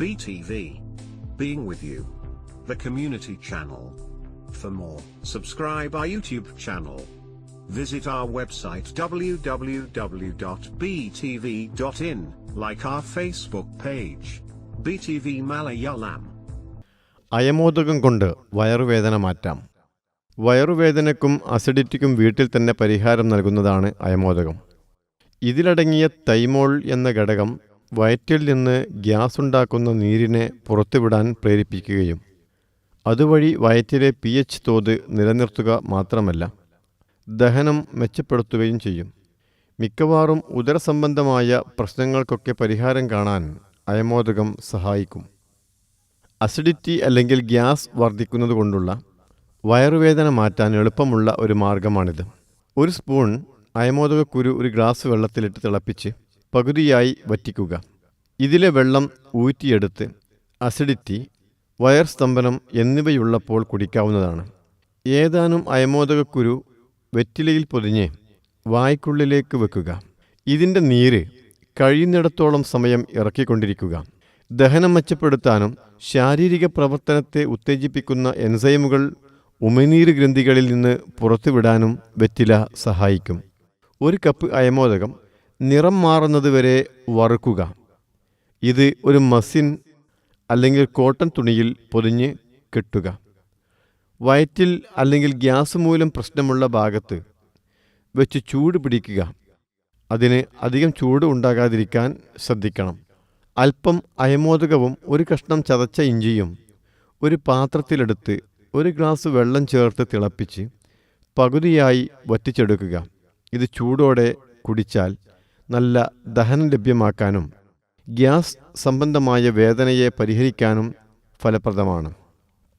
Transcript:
BTV. Being with you. The community channel. For more, subscribe our YouTube channel. Visit our website www.btv.in, like our Facebook page. BTV Malayalam. അയമോദകം കൊണ്ട് വയറുവേദന മാറ്റാം വയറുവേദനക്കും അസിഡിറ്റിക്കും വീട്ടിൽ തന്നെ പരിഹാരം നൽകുന്നതാണ് അയമോദകം ഇതിലടങ്ങിയ thymol എന്ന ഘടകം വയറ്റിൽ നിന്ന് ഗ്യാസ് ഉണ്ടാക്കുന്ന നീരിനെ പുറത്തുവിടാൻ പ്രേരിപ്പിക്കുകയും അതുവഴി വയറ്റിലെ പി എച്ച് തോത് നിലനിർത്തുക മാത്രമല്ല ദഹനം മെച്ചപ്പെടുത്തുകയും ചെയ്യും. മിക്കവാറും ഉദരസംബന്ധമായ പ്രശ്നങ്ങൾക്കൊക്കെ പരിഹാരം കാണാൻ അയമോദകം സഹായിക്കും. അസിഡിറ്റി അല്ലെങ്കിൽ ഗ്യാസ് വർദ്ധിക്കുന്നത് കൊണ്ടുള്ള വയറുവേദന മാറ്റാൻ എളുപ്പമുള്ള ഒരു മാർഗമാണിത്. ഒരു സ്പൂൺ അയമോദകക്കുരു ഒരു ഗ്ലാസ് വെള്ളത്തിലിട്ട് തിളപ്പിച്ച് പകുതിയായി വറ്റിക്കുക. ഇതിലെ വെള്ളം ഊറ്റിയെടുത്ത് അസിഡിറ്റി വയർ സ്തംഭനം എന്നിവയുള്ളപ്പോൾ കുടിക്കാവുന്നതാണ്. ഏതാനും അയമോദകക്കുരു വെറ്റിലയിൽ പൊതിഞ്ഞ് വായ്ക്കുള്ളിലേക്ക് വെക്കുക. ഇതിന്റെ നീര് കഴിയുന്നിടത്തോളം സമയം ഇറക്കിക്കൊണ്ടിരിക്കുക. ദഹനം മെച്ചപ്പെടുത്താനും ശാരീരിക പ്രവർത്തനത്തെ ഉത്തേജിപ്പിക്കുന്ന എൻസൈമുകൾ ഉമിനീര് ഗ്രന്ഥികളിൽ നിന്ന് പുറത്തുവിടാനും വെറ്റില സഹായിക്കും. ഒരു കപ്പ് അയമോദകം നിറം മാറുന്നതുവരെ വറുക്കുക. ഇത് ഒരു മസിൻ അല്ലെങ്കിൽ കോട്ടൺ തുണിയിൽ പൊതിഞ്ഞ് കെട്ടുക. വയറ്റിൽ അല്ലെങ്കിൽ ഗ്യാസ് മൂലം പ്രശ്നമുള്ള ഭാഗത്ത് വെച്ച് ചൂട് പിടിക്കുക. അതിന് അധികം ചൂട് ഉണ്ടാകാതിരിക്കാൻ ശ്രദ്ധിക്കണം. അല്പം അയമോദകവും ഒരു കഷ്ണം ചതച്ച ഇഞ്ചിയും ഒരു പാത്രത്തിലെടുത്ത് ഒരു ഗ്ലാസ് വെള്ളം ചേർത്ത് തിളപ്പിച്ച് പകുതിയായി വറ്റിച്ചെടുക്കുക. ഇത് ചൂടോടെ കുടിച്ചാൽ നല്ല ദഹനം ലഭ്യമാക്കാനും ഗ്യാസ് സംബന്ധമായ വേദനയെ പരിഹരിക്കാനും ഫലപ്രദമാണ്.